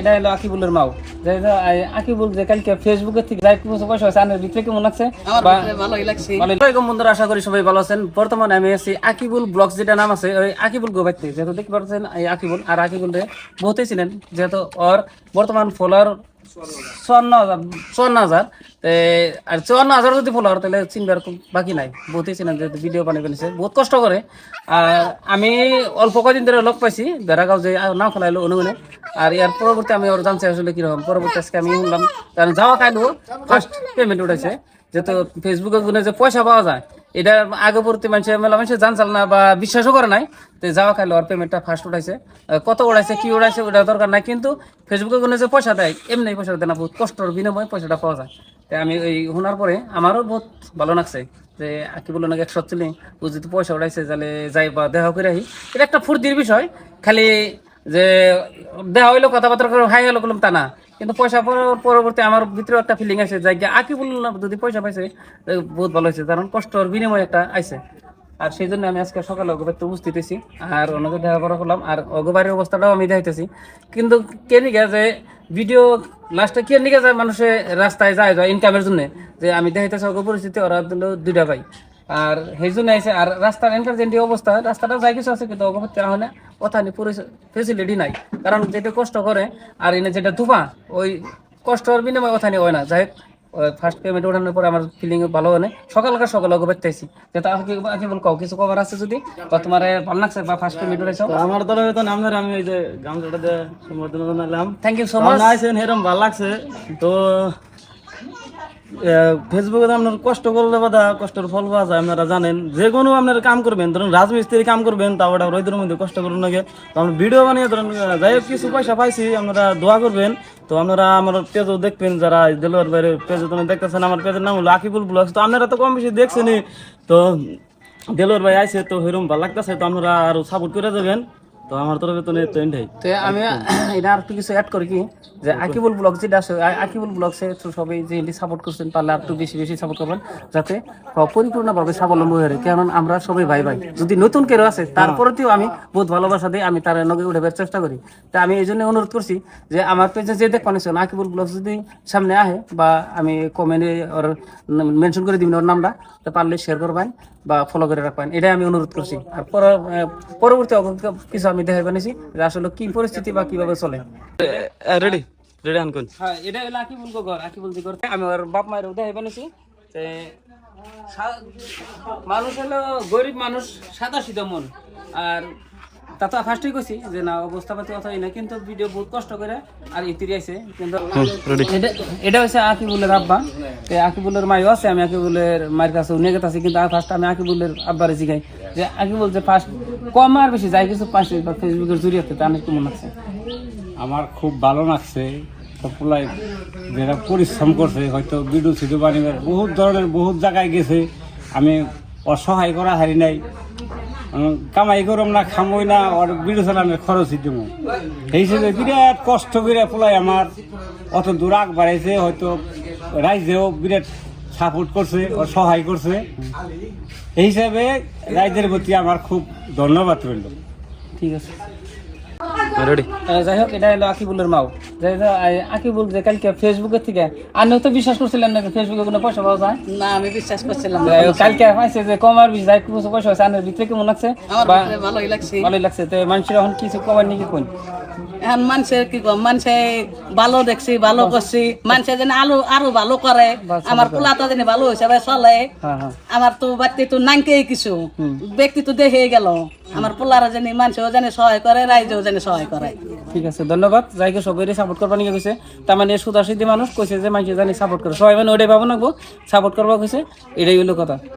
এটা হলো আকিবুলের মাও। আকিবুল যে কালকে ফেসবুকে থেকে কিছু পয়সা হয়েছে আনের ভিতরে কেমন লাগছে? ভালোই বন্ধুরা আশা করি সবাই ভালো আছেন। বর্তমানে আমি আছি আকিবুল ব্লগ যেটা নাম আছে ওই আকিবুল গোবাইতে যেহেতু দেখতে পাচ্ছেন এই আকিবুল। আর আকিবুল রে বহুতেই ছিলেন যেহেতু ওর বর্তমান ফলোয়ার চুয়ান্ন হাজার চুয়ান্ন হাজার। আর চুয়ান্ন বহুত কষ্ট করে। আমি অল্প কদিন ধরে লগ পাইছি, বেড়াগাঁও যে নাম খেলাইলো অনুগুনে আর ইয়ার পরবর্তী আমি ওর জানছি আসলে কীরকম। পরবর্তী আজকে আমি শুনলাম কারণ যাওয়া কাইলো ফার্স্ট পেমেন্ট উঠেছে যেহেতু ফেসবুকে গুনে যে পয়সা পাওয়া যায় এটা আগে পড়তে মানুষ, মেলা মানুষ জানচাল না বা বিশ্বাসও করে নাই। তো যাওয়া খাইলো আর পেমেন্টটা ফার্স্ট উঠাইছে। কত উড়াইছে, কি উড়াইছে, ওটা দরকার নাই। কিন্তু ফেসবুকে গুনে যে পয়সা দেয়, এমনি পয়সা দেয় না, বহুত কষ্টর বিনিময়ে পয়সাটা পাওয়া যায়। তাই আমি ওই শোনার পরে আমারও বহুত ভালো লাগছে যে কি বলো নাকি একশো চলি ও যদি পয়সা উড়াইছে, তাহলে যাই বা দেখা করে আহি। এটা একটা ফুর্তির বিষয়। খালি যে দেখা হইল, কথাবার্তা করে হাই হলো বললাম, তা না। কিন্তু পয়সা পরবর্তী আমার ভিতরে একটা ফিলিং আছে যাই আকি বললাম যদি পয়সা পাইছে বহুত ভালো হয়েছে কারণ কষ্টর বিনিময় একটা আইছে। আর সেই জন্য আমি আজকে সকালে অগবাড়িতে উপস্থিত হয়েছি, আর অন্যকে দেখা করা করলাম, আর অগবাড়ির অবস্থাটাও আমি দেখাইতেছি। কিন্তু কে নিকে যে ভিডিও লাস্টে কে নিকে যায় মানুষে রাস্তায় যায় যায় ইনকামের জন্য, যে আমি দেখাইতেছি অগ পরিস্থিতি ওরা দিল দুইটা ভাই। আর সেই জন্য আইসে আর রাস্তার এনকার যে অবস্থা রাস্তাটা যাই কিছু আছে কিন্তু অগভত্তি না কথা নেই ফেসিলিটি নাই। কারণ যেটা কষ্ট করে আর এনে যেটা ধুপা ওই কষ্টর বিনিময় কথা নেই হয় না। যাই ফার্স্ট পেমেন্ট ওঠানোর পরে আমার ফিলিং ভালো হয় না সকালকার সকাল অগবাইতে আইসি যেটা আগে আগে বল কও কিছু কভার আছে যদি? বা তোমার ভালো লাগছে বা ফার্স্ট পেমেন্ট উঠাইছো তো আমার তো আপনার আমি ওই যে গামছাটা দিয়ে সম্বর্ধনা জানালাম। থ্যাংক ইউ সো মাচ এরকম ভালো লাগছে। তো ফেসবুকে আপনার কষ্ট করলে বাদা কষ্টের ফল পাওয়া যায়, আপনারা জানেন। যে কোনো আপনার কাম করবেন, ধরুন রাজমিস্ত্রি কাম করবেন, তা ওটা রোদের মধ্যে কষ্ট করুন নাকি তো আমরা ভিডিও বানিয়ে ধরুন যাই হোক, কিছু পয়সা পাইছি, আপনারা দোয়া করবেন। তো আপনারা আমার পেজও দেখবেন, যারা দেলোয়ার বাইরে পেজে তুমি দেখতেছেন, আমার পেজের নাম হলো আকিবুল ব্লগস। তো আপনারা তো কম বেশি দেখছেনই। তো দেলোয়ার ভাই আইছে, তো সেরকম ভালো লাগতেছে, তো আপনারা আরও সাপোর্ট করে যাবেন। তো আমার তরফে তো নেই তো এটাই তো আমি এটা আর একটু কিছু অ্যাড করি কি যে আকিবুল ব্লগ যেটা আছে আকিবুল ব্লগসে তো সবাই যে এটি সাপোর্ট করছেন পারলে আর একটু বেশি বেশি সাপোর্ট করবেন যাতে পরিপূর্ণভাবে স্বাবলম্বী হয়ে কারণ আমরা সবাই ভাই ভাই। যদি নতুন কেউ আছে তারপরেও আমি বহুত ভালোবাসা দিই আমি তার নগে উঠে বের চেষ্টা করি। তা আমি এই জন্য অনুরোধ করছি যে আমার পেজে যে দেখ পানিছেন আকিবুল ব্লগ যদি সামনে আহে বা আমি কমেন্টে ওর মেনশন করে দিবেন ওর নামটা তো পারলে শেয়ার করবেন। বা ফলো করে রাখবেন। এটাই আমি অনুরোধ করছি। আর পরবর্তী অগ্রগতি কিছু আমি দেখাই বানিয়েছি যে আসলে কি পরিস্থিতি বা কীভাবে চলে। রেডি? রেডি আনকুন? হ্যাঁ এটা হলো আকিবুল ঘর আকিবুল ঘর আমি ওর বাপ মায়ের দেখাই বানিয়েছি যে সা- মানুষ হলো গরিব মানুষ সাদা সিধা মন। আর তা তো ফার্স্টই কইছি যে না অবস্থা পাতি অতই না কিন্তু ভিডিও বহুত কষ্ট করে আর ইতিরি আইছে। কিন্তু এটা- এটা হচ্ছে আকিবুলের আব্বা। তো আকিবুলের মাইও আছে আমি আকিবুলের মায়ের কাছে উনি গেছে কিন্তু ফার্স্ট আমি আকিবুলের আব্বারে জিগাই। যে আকিবুল যে ফার্স্ট কম আর বেশি যাই কিছু পাইছে বা ফেসবুকের জরিয়াতে তা অনেক কেমন আছে আমার খুব ভালো লাগছে সবগুলাই যারা পরিশ্রম করছে হয়তো বিডু সিডু বানিবার বহুত ধরনের বহুত জায়গায় গেছে। আমি অসহায় করা হারি নাই। কামাই করম না, খামই না, আর বিডু চালানোর খরচ দিব। সেই হিসেবে বিরাট কষ্ট করে পোলাই আমার অত দূর আগ বাড়াইছে, হয়তো রাইজেও বিরাট সাপোর্ট করছে ও সহায় করছে। এই হিসাবে রাইজের প্রতি আমার খুব ধন্যবাদ রইল। ঠিক আছে। যাই হোক এটা হলো আকিবুলের মাও। যাই হোক আকিবুল যে কালকে ফেসবুকের থেকে আপনিও তো বিশ্বাস করছিলেন না ফেসবুকে কোনো পয়সা পাওয়া যায়? না আমি বিশ্বাস করছিলাম কালকে পাইছে যে কমার বিশ যাই কিছু পয়সা হয়েছে আনের ভিতরে কেমন লাগছে? ভালোই লাগছে। ভালোই লাগছে। তো মানুষের এখন কিছু কমার নাকি কোন এখন মানুষের কি কম? মানুষে ভালো দেখছি ভালো করছি। মানুষে যেন আলো আরও ভালো করে। আমার পোলাটা যেন ভালো হিসাবে চলে। হ্যাঁ হ্যাঁ। আমার তো বাড়তি তো নাইকে কিছু। ব্যক্তি তো দেখে গেল। আমার পোলারা জানি মানুষেও জানে সহায় করে রাইজেও জানে সহায় করে। ঠিক আছে ধন্যবাদ। যাইকে সবাই সাপোর্ট করবা নিয়ে গেছে তার মানে সুদাসিদ্ধি মানুষ কইছে যে মানুষ জানি সাপোর্ট করে। সবাই মানে ওটাই পাবো নাকবো সাপোর্ট করবা কইছে এটাই হলো কথা।